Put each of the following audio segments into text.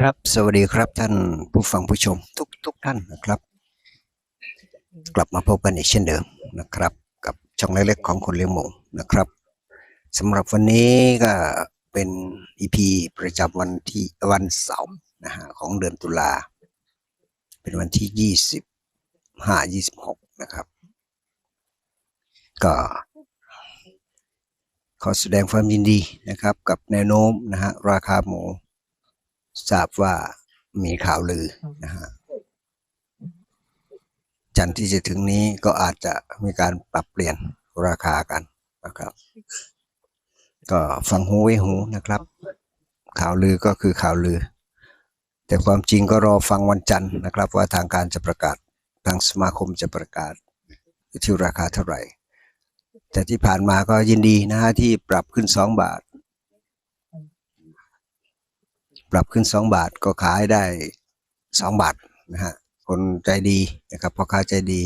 ครับ สวัสดีครับท่านผู้ฟังผู้ชมทุกทุกท่านนะครับ กลับมาพบกันอีกเช่นเดิมนะครับ กับช่องเล็กๆของคนเลี้ยงหมูนะครับสำหรับวันนี้ก็เป็นอีพีประจำวันที่วันเสาร์นะฮะของเดือนตุลา เป็นวันที่ยี่สิบห้ายี่สิบหกนะครับ ก็ ขอแสดงความยินดีนะครับ กับแนวโน้มนะฮะราคาหมู ทราบว่ามีข่าวลือนะฮะจันทร์ที่จะถึงนี้ก็อาจจะมีการปรับเปลี่ยนราคากันนะครับ ก็ฟังหูไว้หูนะครับ ข่าวลือก็คือข่าวลือ แต่ความจริงก็รอฟังวันจันทร์นะครับ ว่าทางการจะประกาศทางสมาคมจะประกาศที่ราคาเท่าไหร่ แต่ที่ผ่านมาก็ยินดีนะฮะที่ปรับขึ้นสองบาท ปรับขึ้นสองบาทก็ขายได้สองบาทนะฮะคนใจดีนะครับพ่อค้าใจดี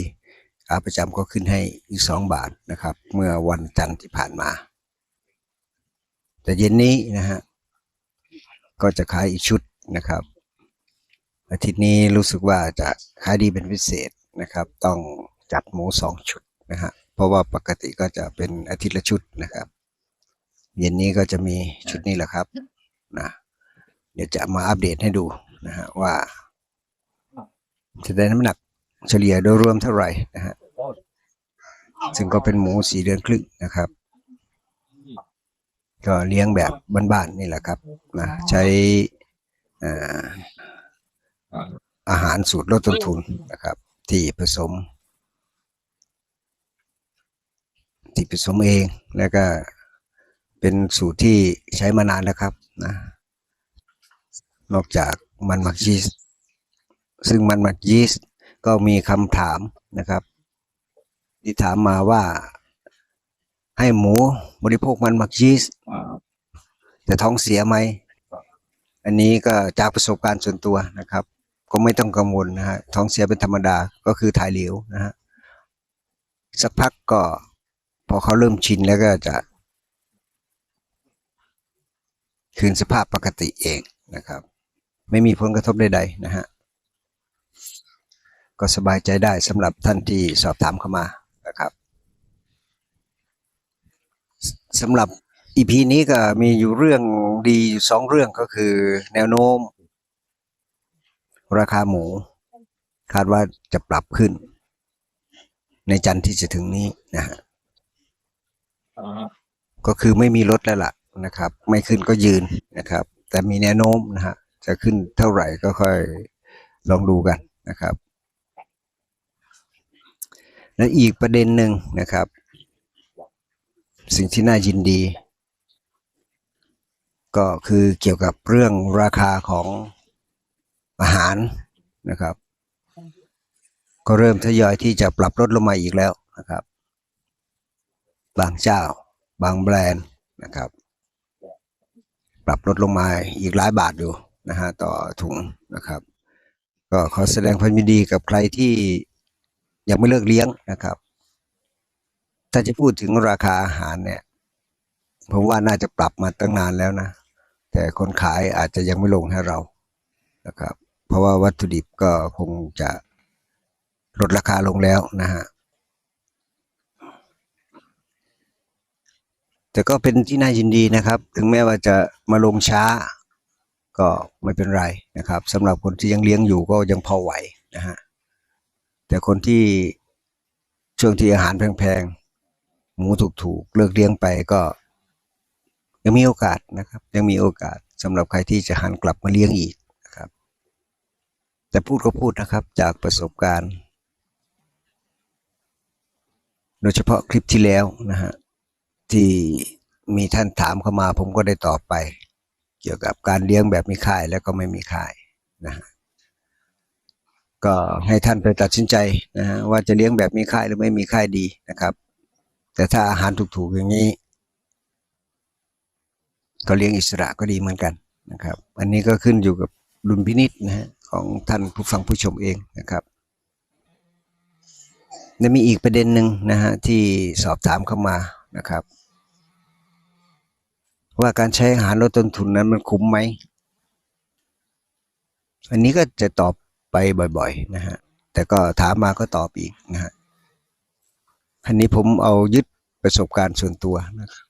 ขาประจำก็ขึ้นให้อีกสองบาทนะครับ เมื่อวันจันทร์ที่ผ่านมา แต่เย็นนี้นะฮะก็จะขายอีกชุดนะครับ อาทิตย์นี้รู้สึกว่าจะขายดีเป็นพิเศษนะครับ ต้องจัดหมูสองชุดนะฮะเพราะว่าปกติก็จะเป็นอาทิตย์ละชุดนะครับ เย็นนี้ก็จะมีชุดนี้แหละครับนะ เดี๋ยวจะมาอัปเดตให้ดูนะฮะว่า จะได้น้ำหนักเฉลี่ยโดยรวมเท่าไหร่นะฮะซึ่งก็เป็นหมูสีเดือนครึ่งนะครับ ก็เลี้ยงแบบบ้านๆนี่แหละครับนะใช้เอ่ออาหารสูตรลดต้นทุนนะครับ ที่ผสม ที่ผสมเองแล้วก็เป็นสูตรที่ใช้มานานแล้วครับนะ นอกจากมันหมักยีสต์ซึ่งมันหมักยีสต์ก็มีคำถามนะครับ ที่ถามมาว่าให้หมูบริโภคมันหมักยีสต์จะท้องเสียไหม อันนี้ก็จากประสบการณ์ส่วนตัวนะครับ ก็ไม่ต้องกังวลนะฮะท้องเสียเป็นธรรมดาก็คือถ่ายเหลวนะฮะสักพักก็พอเขาเริ่มชินแล้วก็จะ คืนสภาพปกติเองนะครับ ไม่มีผลกระทบใดๆนะฮะก็สบายใจได้สำหรับท่านที่สอบถามเข้ามานะครับสสำหรับอีพีนี้ก็มีอยู่เรื่องดีอยู่สองเรื่องก็คือแนวโน้ม ราคาหมู คาดว่าจะปรับขึ้น ในจันทร์ที่จะถึงนี้นะฮะก็คือไม่มีลดแล้วล่ะนะครับ ไม่ขึ้นก็ยืนนะครับ แต่มีแนวโน้มนะฮะ จะขึ้นเท่าไหร่ก็ค่อยลองดูกันนะครับ และอีกประเด็นหนึ่งนะครับ สิ่งที่น่ายินดี ก็คือเกี่ยวกับเรื่องราคาของอาหารนะครับ ก็เริ่มทยอยที่จะปรับลดลงมาอีกแล้วนะครับ บางเจ้า บางแบรนด์นะครับ ปรับลดลงมาอีกหลายบาทอยู่ นะฮะต่อถุงนะครับ ก็ขอแสดงความยินดีกับใครที่ยังไม่เลิกเลี้ยงนะครับ ถ้าจะพูดถึงราคาอาหารเนี่ยผมว่าน่าจะปรับมาตั้งนานแล้วนะ แต่คนขายอาจจะยังไม่ลงให้เรานะครับ เพราะว่าวัตถุดิบก็คงจะลดราคาลงแล้วนะฮะแต่ก็เป็นที่น่ายินดีนะครับ ถึงแม้ว่าจะมาลงช้า ก็ไม่เป็นไรนะครับสำหรับคนที่ยังเลี้ยงอยู่ก็ยังพอไหวนะฮะแต่คนที่ช่วงที่อาหารแพงๆหมูถูกๆเลิกเลี้ยงไปก็ยังมีโอกาสนะครับ ยังมีโอกาสสำหรับใครที่จะหันกลับมาเลี้ยงอีกนะครับ แต่พูดก็พูดนะครับจากประสบการณ์ โดยเฉพาะคลิปที่แล้วนะฮะที่มีท่านถามเข้ามาผมก็ได้ตอบไป กี่ยวกับการเลี้ยงแบบมีค่ายแล้วก็ไม่มีค่ายนะฮะก็ให้ท่านไปตัดสินใจนะฮะว่าจะเลี้ยงแบบมีค่ายหรือไม่มีค่ายดีนะครับ แต่ถ้าอาหารถูกๆอย่างนี้ ก็เลี้ยงอิสระก็ดีเหมือนกันนะครับ อันนี้ก็ขึ้นอยู่กับดุลพินิษนะฮะของท่านผู้ฟังผู้ชมเองนะครับและมีอีกประเด็นหนึ่งนะฮะที่สอบถามเข้ามานะครับ ว่าการใช้อาหารลดต้นทุนนั้นมันคุ้มไหม อันนี้ก็จะตอบไปบ่อยๆนะฮะ แต่ก็ถามมาก็ตอบอีกนะฮะอันนี้ผมเอายึดประสบการณ์ส่วนตัวนะครับ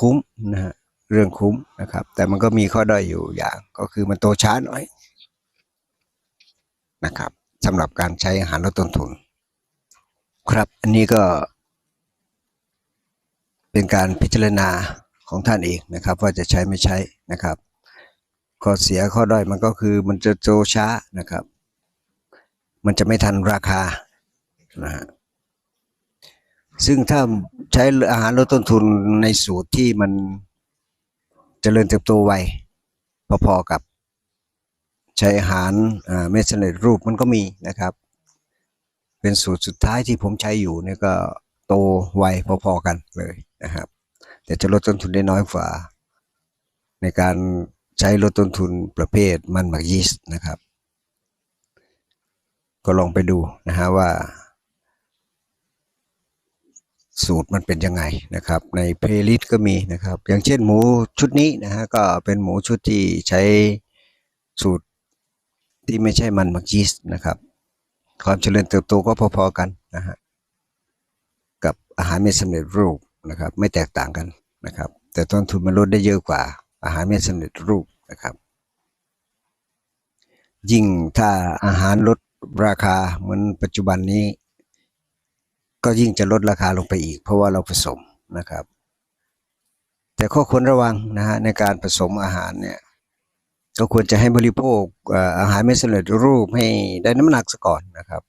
คุ้มนะฮะเรื่องคุ้มนะครับ แต่มันก็มีข้อด้อยอยู่อย่างก็คือมันโตช้าหน่อยนะครับสำหรับการใช้อาหารลดต้นทุน ครับอันนี้ก็ เป็นการพิจารณาของท่านเองนะครับ ว่าจะใช้ไม่ใช้นะครับ ข้อเสียข้อด้อยมันก็คือมันจะโตช้านะครับ มันจะไม่ทันราคานะฮะซึ่งถ้าใช้อาหารลดต้นทุนในสูตรที่มันเจริญเติบโตไวพอๆกับใช้อาหารเม็ดสำเร็จรูปมันก็มีนะครับ เป็นสูตรสุดท้ายที่ผมใช้อยู่เนี่ยก็โตไวพอๆกันเลย นะครับ แต่จะลดต้นทุนได้น้อยกว่า ในการใช้ลดต้นทุนประเภทมันหมักยีสต์นะครับ ก็ลองไปดูนะฮะว่า สูตรมันเป็นยังไงนะครับ ในเพลย์ลิสต์ก็มีนะครับ อย่างเช่นหมูชุดนี้นะฮะก็เป็นหมูชุดที่ใช้สูตรที่ไม่ใช่มันหมักยีสต์นะครับ ความเจริญเติบโตก็พอๆกันนะฮะกับอาหารเม็ดสำเร็จรูป นะครับ ไม่แตกต่างกันนะครับ แต่ต้นทุนมันลดได้เยอะกว่า อาหารเม็ดสำเร็จรูปนะครับ ยิ่งถ้าอาหารลดราคาเหมือนปัจจุบันนี้ ก็ยิ่งจะลดราคาลงไปอีก เพราะว่าเราผสมนะครับ แต่ข้อควรระวังนะฮะในการผสมอาหารเนี่ยก็ควรจะให้บริโภคอาหารไม่สำเร็จรูปให้ได้น้ำหนักซะก่อนนะครับ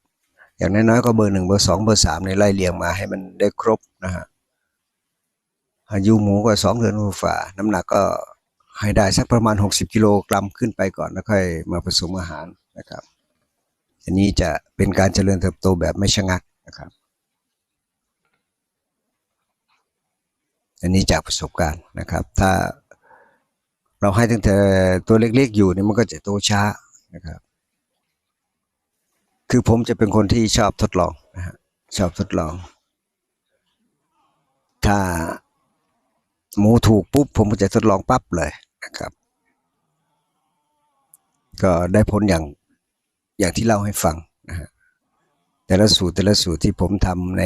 อย่างน้อยๆก็เบอร์หนึ่งเบอร์สองเบอร์สามในไล่เรียงมาให้มันได้ครบนะฮะ อายุหมูก็สองเดือนกว่า น้ำหนักก็ให้ได้สักประมาณ 60 กิโลกรัมขึ้นไปก่อนแล้วค่อยมาผสมอาหารนะครับ อันนี้จะเป็นการเจริญเติบโตแบบไม่ชะงักนะครับ อันนี้จากประสบการณ์นะครับ ถ้าเราให้ตั้งแต่ตัวเล็กๆอยู่เนี่ยมันก็จะโตช้านะครับ คือผมจะเป็นคนที่ชอบทดลองนะฮะชอบทดลอง ถ้า หมูถูกปุ๊บผมก็จะทดลองปั๊บเลยนะครับ ก็ได้ผลอย่างอย่างที่เล่าให้ฟังนะฮะแต่ละสูตรแต่ละสูตรที่ผมทำใน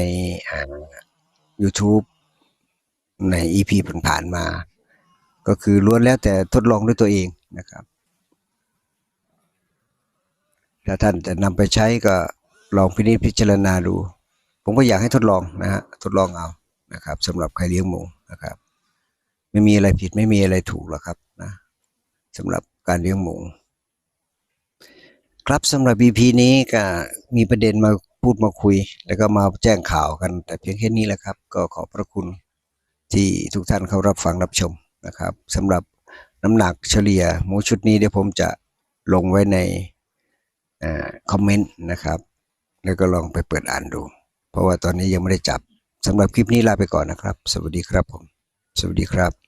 YouTube ใน EP ผ่านๆมา ก็คือล้วนแล้วแต่ทดลองด้วยตัวเองนะครับถ้าท่านจะนำไปใช้ก็ลองพินิจพิจารณาดู ผมก็อยากให้ทดลองนะฮะทดลองเอานะครับสำหรับใครเลี้ยงหมูนะครับ ไม่มีอะไรผิดไม่มีอะไรถูกหรอกครับนะสำหรับการเลี้ยงหมู ครับสำหรับ EP นี้ก็มีประเด็นมาพูดมาคุย แล้วก็มาแจ้งข่าวกัน แต่เพียงแค่นี้แหละครับ ก็ขอบพระคุณที่ทุกท่านเข้ารับฟังรับชมนะครับสำหรับน้ำหนักเฉลี่ยหมูชุดนี้เดี๋ยวผมจะลงไว้ในอคอมเมนต์นะครับ แล้วก็ลองไปเปิดอ่านดู เพราะว่าตอนนี้ยังไม่ได้จับสำหรับคลิปนี้ลาไปก่อนนะครับ สวัสดีครับผม สวัสดีครับ